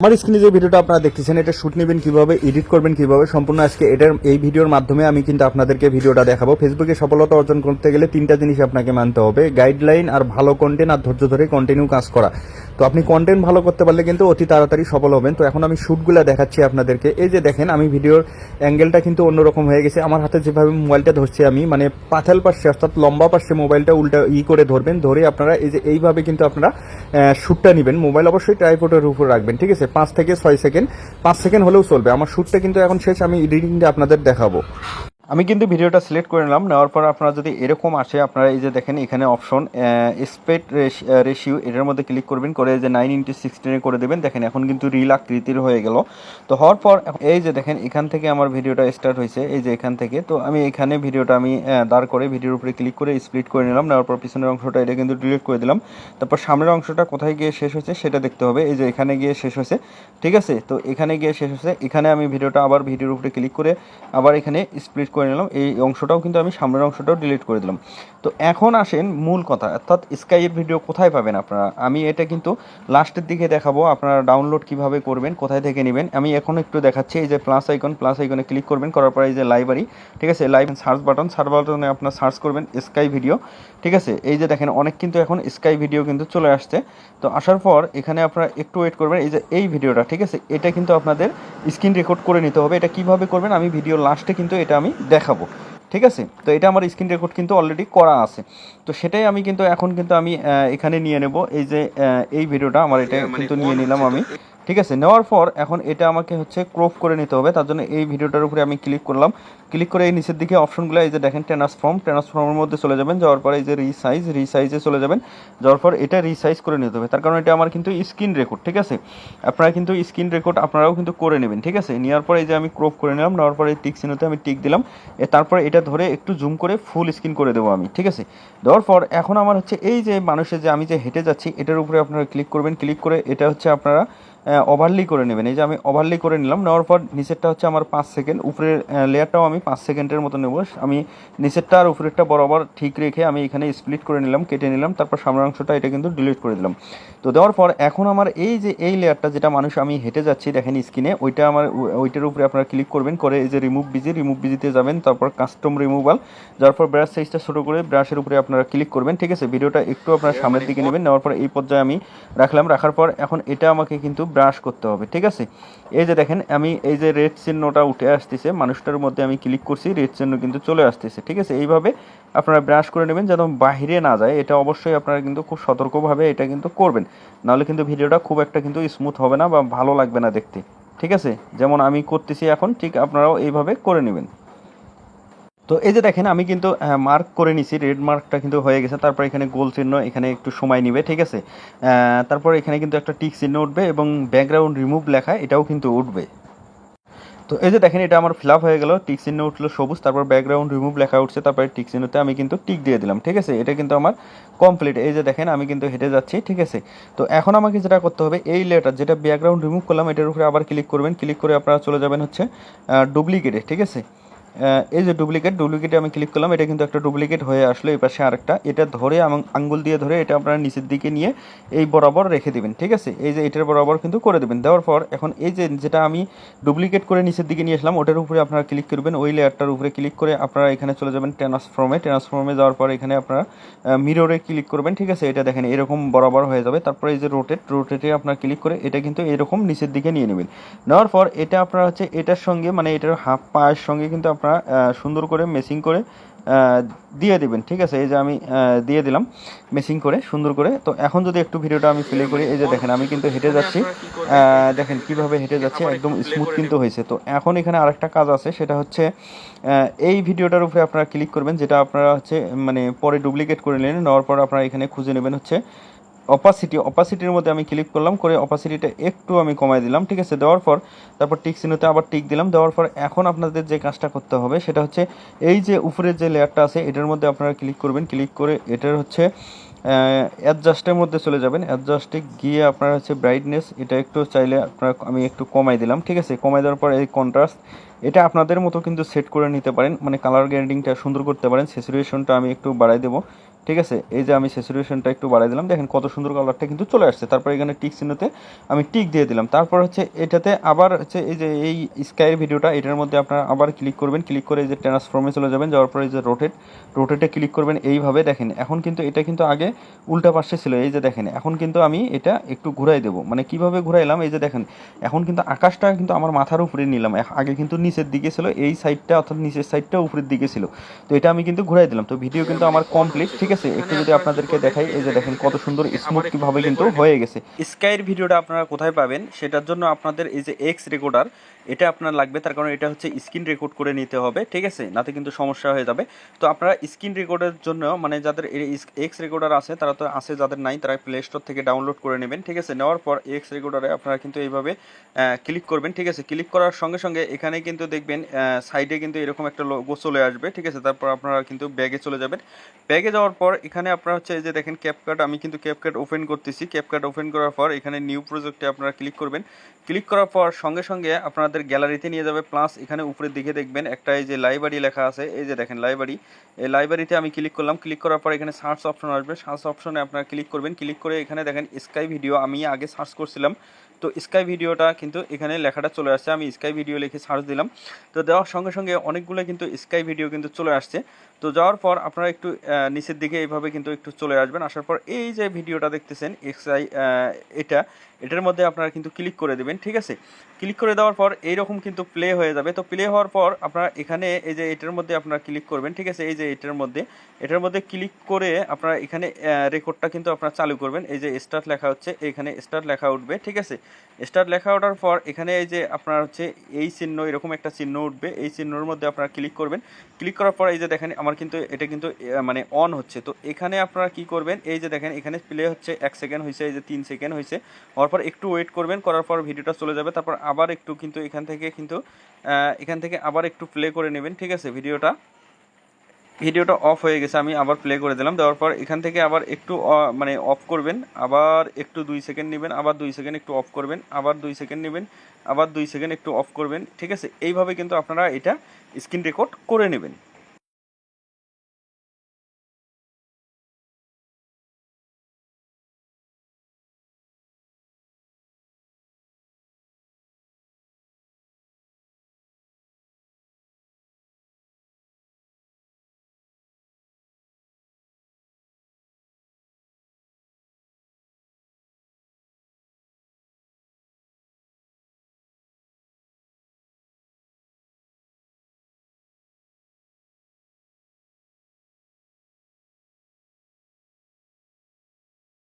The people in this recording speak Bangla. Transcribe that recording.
আমার স্ক্রিনে যে ভিডিওটা আপনারা দেখতেছেন, এটা শুট নেবেন কীভাবে এডিট করবেন কীভাবে, সম্পূর্ণ আজকে এটার, এই ভিডিওর মাধ্যমে আমি কিন্তু আপনাদেরকে ভিডিওটা দেখাবো। ফেসবুকে সফলতা অর্জন করতে গেলে তিনটা জিনিস আপনাকে মানতে হবে গাইডলাইন আর ভালো কন্টেন্ট আর ধৈর্য ধরে কন্টিনিউ কাজ করা। তো আপনি কন্টেন্ট ভালো করতে পারলে কিন্তু অতি তাড়াতাড়ি সফল হবেন। তো এখন আমি শ্যুটগুলো দেখাচ্ছি আপনাদেরকে। এই যে দেখেন, আমি ভিডিওর অ্যাঙ্গেলটা কিন্তু অন্যরকম হয়ে গেছে। আমার হাতে যেভাবে মোবাইলটা ধরছি আমি মানে পাথাল পাশে অর্থাৎ লম্বা পাশে মোবাইলটা উল্টা ই করে ধরবেন, ধরে আপনারা এই যে এইভাবে কিন্তু আপনারা শ্যুটটা নেবেন। মোবাইল অবশ্যই ট্রাইপোর্টের উপর রাখবেন, ঠিক আছে? পাঁচ থেকে ছয় সেকেন্ড পাঁচ সেকেন্ড হলেও চলবে। আমার শ্যুটটা কিন্তু এখন শেষ, আমি এডিটিংটা আপনাদের দেখাবো। আমি কিন্তু ভিডিওটা সিলেক্ট করে নিলাম, নেওয়ার পর আপনারা যদি এরকম আসে, আপনারা এই যে দেখেন এখানে অপশন স্পেড রেশিও এটার মধ্যে ক্লিক করবেন, করে যে নাইন ইন্টু সিক্সটিনে করে দেবেন। দেখেন এখন কিন্তু রিল আকৃতির হয়ে গেল। তো হওয়ার পর এই যে দেখেন, এখান থেকে আমার ভিডিওটা স্টার্ট হয়েছে, এই যে এখান থেকে। তো আমি এখানে ভিডিওটা আমি দাঁড় করে ভিডিওর উপরে ক্লিক করে স্প্লিট করে নিলাম, নেওয়ার পর পিছনের অংশটা এটা কিন্তু ডিলিট করে দিলাম। তারপর সামনের অংশটা কোথায় গিয়ে শেষ হয়েছে সেটা দেখতে হবে। এই যে এখানে গিয়ে শেষ হয়েছে, ঠিক আছে? তো এখানে গিয়ে শেষ হয়েছে। এখানে আমি ভিডিওটা আবার ভিডিওর উপরে ক্লিক করে আবার এখানে স্প্লিট নিলাম। এই অংশটাও কিন্তু আমি সামনের অংশটাও ডিলিট করে দিলাম। তো এখন আসেন মূল কথা, অর্থাৎ স্কাইয়ের ভিডিও কোথায় পাবেন আপনারা? আমি এটা কিন্তু লাস্টের দিকে দেখাবো, আপনারা ডাউনলোড কীভাবে করবেন, কোথায় থেকে নেবেন। আমি এখন একটু দেখাচ্ছি, এই যে প্লাস আইকন প্লাস আইকনে ক্লিক করবেন, করার পরে এই যে লাইব্রেরি ঠিক আছে? লাইভ সার্চ বাটন সার্চ বাটনে আপনার সার্চ করবেন স্কাই ভিডিও ঠিক আছে? এই যে দেখেন অনেক কিন্তু এখন স্কাই ভিডিও কিন্তু চলে আসছে। তো আসার পর এখানে আপনারা একটু ওয়েট করবেন। এই যে এই ভিডিওটা ঠিক আছে? এটা কিন্তু আপনাদের স্ক্রিন রেকর্ড করে নিতে হবে। এটা কীভাবে করবেন? আমি ভিডিও লাস্টে কিন্তু এটা আমি দেখাবো। ঠিক আছে? তো এটা আমার স্ক্রিন রেকর্ড কিন্তু অলরেডি করা আছে। তো সেটাই আমি কিন্তু এখন কিন্তু আমি এখানে নিয়ে নেব। এই যে এই ভিডিওটা আমার এটা কিন্তু নিয়ে নিলাম আমি। ঠিক আছে? নেওয়ার পর এখন এটা আমাকে হচ্ছে ক্রপ করে নিতে হবে। তার জন্য এই ভিডিওটার উপরে আমি ক্লিক করলাম। ক্লিক করে এই নিচের দিকে অপশনগুলো এই যে দেখেন ট্রান্সফর্ম ট্রান্সফর্মের মধ্যে চলে যাবেন, যাওয়ার পর এই যে রিসাইজ রিসাইজে চলে যাবেন, যাওয়ার পর এটা রিসাইজ করে নিতে হবে। তার কারণ এটা আমার কিন্তু স্ক্রিন রেকর্ড ঠিক আছে? আপনারা কিন্তু স্ক্রিন রেকর্ড আপনারাও কিন্তু করে নেবেন, ঠিক আছে? নেওয়ার পর এই যে আমি ক্রপ করে নিলাম, নেওয়ার পর টিক চিহ্নতে আমি টিক দিলাম তারপর এটা ধরে একটু জুম করে ফুল স্ক্রিন করে দেবো আমি, ঠিক আছে? দেওয়ার পর এখন আমার হচ্ছে এই যে মানুষের যে আমি যে হেঁটে যাচ্ছি, এটার উপরে আপনারা ক্লিক করবেন ক্লিক করে এটা হচ্ছে আপনারা ওভারলি করে নেবেন। এই যে আমি ওভারলি করে নিলাম নেওয়ার পর নিচেরটা হচ্ছে আমার পাঁচ সেকেন্ড উপরের লেয়ারটাও আমি পাঁচ সেকেন্ডের মতো নেব। আমি নিচেরটা আর উপরেরটা বরাবর ঠিক রেখে আমি এখানে স্প্লিট করে নিলাম কেটে নিলাম তারপর সামনের অংশটা এটা কিন্তু ডিলিট করে দিলাম। তো দেওয়ার পর এখন আমার এই যে এই লেয়ারটা যেটা মানুষ আমি হেঁটে যাচ্ছি দেখেন স্ক্রিনে ওইটা আমার ওইটার উপরে আপনারা ক্লিক করবেন করে এই যে রিমুভ বিজি রিমুভ বিজিতে যাবেন তারপর কাস্টম রিমুভাল যার পর ব্রাশ সাইজটা ছোটো করে ব্রাশের উপরে আপনারা ক্লিক করবেন ঠিক আছে? ভিডিওটা একটু আপনার সামনের দিকে নেবেন নেওয়ার পর এই পর্যায়ে আমি রাখলাম। রাখার পর এখন এটা আমাকে কিন্তু ব্রাশ করতে হবে, ঠিক আছে? এই যে দেখেন, আমি এই যে রেড চিহ্নটা উঠে আসতেছে, মানুষটার মধ্যে আমি ক্লিক করছি রেড চিহ্ন কিন্তু চলে আসতেছে, ঠিক আছে? এইভাবে আপনারা ব্রাশ করে নেবেন যেন বাইরে না যায়, এটা অবশ্যই আপনারা কিন্তু খুব সতর্কভাবে এটা কিন্তু করবেন। নাহলে কিন্তু ভিডিওটা খুব একটা কিন্তু স্মুথ হবে না বা ভালো লাগবে না দেখতে, ঠিক আছে? যেমন আমি করতেছি এখন, ঠিক আপনারাও এইভাবে করে নেবেন। তো এই যে দেখেন, আমি কিন্তু মার্ক করে নিছি রেড মার্কটা কিন্তু হয়ে গেছে। তারপর এখানে গোল চিহ্ন, এখানে একটু সময় নিবে, ঠিক আছে? তারপর এখানে কিন্তু একটা টিক চিহ্ন উঠবে এবং ব্যাকগ্রাউন্ড রিমুভ লেখা, এটাও কিন্তু উঠবে। তো এই যে দেখেন, এটা আমার ফিল আপ হয়ে গেল টিক চিহ্ন উঠল সবুজ, তারপর ব্যাকগ্রাউন্ড রিমুভ লেখা উঠছে, তারপরে টিক চিহ্নতে আমি কিন্তু টিক দিয়ে দিলাম, ঠিক আছে? এটা কিন্তু আমার কমপ্লিট এই যে দেখেন, আমি কিন্তু হেঁটে যাচ্ছি, ঠিক আছে? তো এখন আমাকে যেটা করতে হবে, এই লেটার যেটা ব্যাকগ্রাউন্ড রিমুভ করলাম, এটার উপরে আবার ক্লিক করবেন। ক্লিক করে আপনারা চলে যাবেন হচ্ছে ডুপ্লিকেটে ঠিক আছে? এই যে ডুপ্লিকেট ডুপ্লিকেটে আমি ক্লিক করলাম, এটা কিন্তু একটা ডুপ্লিকেট হয়ে আসলো, এই পাশে আরেকটা। এটা ধরে আম- আঙ্গুল দিয়ে ধরে এটা আপনারা নিচের দিকে নিয়ে এই বরাবর রেখে দিবেন, ঠিক আছে? এই যে এটার বরাবর কিন্তু করে দেবেন। দেওয়ার পর এখন এই যে যেটা আমি ডুপ্লিকেট করে নিচের দিকে নিয়ে আসলাম, ওটার উপরে আপনারা ক্লিক করবেন, ওই লেয়ারটার উপরে ক্লিক করে আপনারা এখানে চলে যাবেন ট্রান্সফর্মে ট্রান্সফর্মে যাওয়ার পর এখানে আপনারা মিররে ক্লিক করবেন, ঠিক আছে? এটা দেখেন, এরকম বরাবর হয়ে যাবে। তারপরে এই যে রোটেট রোটেটে আপনারা ক্লিক করে এটা কিন্তু এরকম নিচের দিকে নিয়ে নেবেন। নেওয়ার পর এটা আপনারা হচ্ছে এটার সঙ্গে মানে এটার হাফ পায়ের সঙ্গে কিন্তু আপনারা সুন্দর করে মেসিং করে দিয়ে দিবেন ঠিক আছে? এই যে আমি দিয়ে দিলাম মেসিং করে সুন্দর করে। তো এখন যদি একটু ভিডিওটা আমি প্লে করি এই যে দেখেন আমি কিন্তু হেঁটে যাচ্ছি। দেখেন কীভাবে হেঁটে যাচ্ছে একদম স্মুথ কিন্তু হয়েছে। তো এখন এখানে আরেকটা কাজ আছে সেটা হচ্ছে এই ভিডিওটার উপরে আপনারা ক্লিক করবেন যেটা আপনারা হচ্ছে মানে পরে ডুপ্লিকেট করে নিলেন নেওয়ার পর আপনারা এখানে খুঁজে নেবেন হচ্ছে অপাসিটি অপাসিটির মধ্যে আমি ক্লিক করলাম, করে অপাসিটিটা একটু আমি কমাই দিলাম, ঠিক আছে? দেওয়ার পর তারপর টিক চিহ্নতে আবার টিক দিলাম, দেওয়ার পর এখন আপনাদের যে কাজটা করতে হবে সেটা হচ্ছে এই যে উপরের যে লেয়ারটা আছে, এটার মধ্যে আপনারা ক্লিক করবেন ক্লিক করে এটার হচ্ছে অ্যাডজাস্টের মধ্যে চলে যাবেন। অ্যাডজাস্টে গিয়ে আপনার হচ্ছে ব্রাইটনেস এটা একটু চাইলে আপনার আমি একটু কমাই দিলাম, ঠিক আছে? কমাই দেওয়ার পর এই কন্ট্রাস্ট এটা আপনাদের মতো কিন্তু সেট করে নিতে পারেন মানে কালার গ্রেডিংটা সুন্দর করতে পারেন স্যাচুরেশনটা আমি একটু বাড়াই দেবো। ঠিক আছে? এই যে আমি স্যাচুরেশনটা একটু বাড়াই দিলাম, দেখেন কত সুন্দর কালারটা কিন্তু চলে আসছে। তারপর এখানে টিক চিহ্নতে আমি টিক দিয়ে দিলাম। তারপর হচ্ছে এটাতে আবার হচ্ছে এই যে এই স্কাইয়ের ভিডিওটা এটার মধ্যে আপনারা আবার ক্লিক করবেন। ক্লিক করে এই যে ট্রান্সফর্মে চলে যাবেন। যাওয়ার পরে এই যে রোটেট রোটেটে ক্লিক করবেন। এইভাবে দেখেন, এখন কিন্তু এটা কিন্তু আগে উল্টা পাশে ছিল। এই যে দেখেন, এখন কিন্তু আমি এটা একটু ঘুরাই দেবো। মানে কীভাবে ঘুরাইলাম? এই যে দেখেন, এখন কিন্তু আকাশটা কিন্তু আমার মাথার উপরে নিলাম। আগে কিন্তু নিচের দিকে ছিল। এই সাইডটা অর্থাৎ নিচের সাইডটা উপরের দিকে ছিল। তো এটা আমি কিন্তু ঘুরাই দিলাম। তো ভিডিও কিন্তু আমার কমপ্লিট ঠিক আছে, একটু যদি আপনাদেরকে দেখাই, এই যে দেখেন কত সুন্দর স্মুথ কীভাবে কিন্তু হয়ে গেছে। স্কাইয়ের ভিডিওটা আপনারা কোথায় পাবেন, সেটার জন্য আপনাদের এই যে এক্স রেকর্ডার এটা আপনার লাগবে, তার কারণ এটা হচ্ছে স্ক্রিন রেকর্ড করে নিতে হবে, ঠিক আছে? নাতে কিন্তু সমস্যা হয়ে যাবে। তো আপনারা স্ক্রিন রেকর্ডের জন্য মানে যাদের এক্স রেকর্ডার আছে, তারা তো আছে যাদের নাই, তারা প্লে স্টোর থেকে ডাউনলোড করে নেবেন, ঠিক আছে? নেওয়ার পর এক্স রেকর্ডারে আপনারা কিন্তু এইভাবে ক্লিক করবেন, ঠিক আছে? ক্লিক করার সঙ্গে সঙ্গে এখানে কিন্তু দেখবেন সাইডে কিন্তু এরকম একটা লোগো চলে আসবে, ঠিক আছে? তারপর আপনারা কিন্তু ব্যাগে চলে যাবেন। ব্যাগে যাওয়ার পর এখানে আপনারা হচ্ছে এই যে দেখেন ক্যাপকাট আমি কিন্তু ক্যাপকাট ওপেন করতেছি। ক্যাপকাট ওপেন করার পর এখানে নিউ প্রজেক্টে আপনারা ক্লিক করবেন। ক্লিক করার পর সঙ্গে সঙ্গে আপনাদের গ্যালারিতে নিয়ে যাবে। প্লাস এখানে উপরের দিকে দেখবেন একটা এই যে লাইব্রেরি লেখা আছে। এই যে দেখেন লাইব্রেরি এই লাইব্রেরিতে আমি ক্লিক করলাম। ক্লিক করার পর এখানে সার্চ অপশন আসবে। সার্চ অপশনে আপনারা ক্লিক করবেন। ক্লিক করে এখানে দেখেন স্কাই ভিডিও আমি আগে সার্চ করছিলাম। তো স্কাই ভিডিওটা কিন্তু এখানে লেখাটা চলে আসছে। আমি স্কাই ভিডিও লিখে সার্চ দিলাম। তো দেওয়ার সঙ্গে সঙ্গে অনেকগুলো কিন্তু স্কাই ভিডিও কিন্তু চলে আসছে। তো যাওয়ার পর আপনারা একটু নিচের দিকে এইভাবে কিন্তু একটু চলে আসবেন। আসার পর এই যে ভিডিওটা দেখতেছেন এক্সআই এটা। এটার মধ্যে আপনারা কিন্তু ক্লিক করে দেবেন। ঠিক আছে? ক্লিক করে দেওয়ার পর এইরকম কিন্তু প্লে হয়ে যাবে। তো প্লে হওয়ার পর আপনারা এখানে এই যে এটার মধ্যে আপনারা ক্লিক করবেন, ঠিক আছে? এই যে এটার মধ্যে। এটার মধ্যে ক্লিক করে আপনারা এখানে রেকর্ডটা কিন্তু আপনারা চালু করবেন। এই যে স্টার্ট লেখা হচ্ছে, এখানে স্টার্ট লেখা উঠবে, ঠিক আছে? স্টার্ট লেখা ওঠার পর এখানে এই যে আপনার হচ্ছে এই চিহ্ন, এরকম একটা চিহ্ন উঠবে। এই চিহ্নর মধ্যে আপনারা ক্লিক করবেন। ক্লিক করার পর এই যে দেখেন, আমার কিন্তু এটা কিন্তু মানে অন হচ্ছে। তো এখানে আপনারা কি করবেন? এই যে দেখেন, এখানে প্লে হচ্ছে এক সেকেন্ড হয়েছে এই যে তিন সেকেন্ড হয়েছে হওয়ার পর একটু ওয়েট করবেন। করার পর ভিডিওটা চলে যাবে। তারপর আবার একটু কিন্তু এখান থেকে কিন্তু এখান থেকে আবার একটু প্লে করে নেবেন, ঠিক আছে? ভিডিওটা ভিডিওটা অফ হয়ে গেছে, আমি আবার প্লে করে দিলাম। দেওয়ার পর এখান থেকে আবার একটু মানে অফ করবেন, আবার একটু দুই সেকেন্ড নেবেন, আবার দুই সেকেন্ড একটু অফ করবেন, আবার দুই সেকেন্ড নেবেন, আবার দুই সেকেন্ড একটু অফ করবেন, ঠিক আছে? এইভাবে কিন্তু আপনারা এটা স্ক্রিন রেকর্ড করে নেবেন।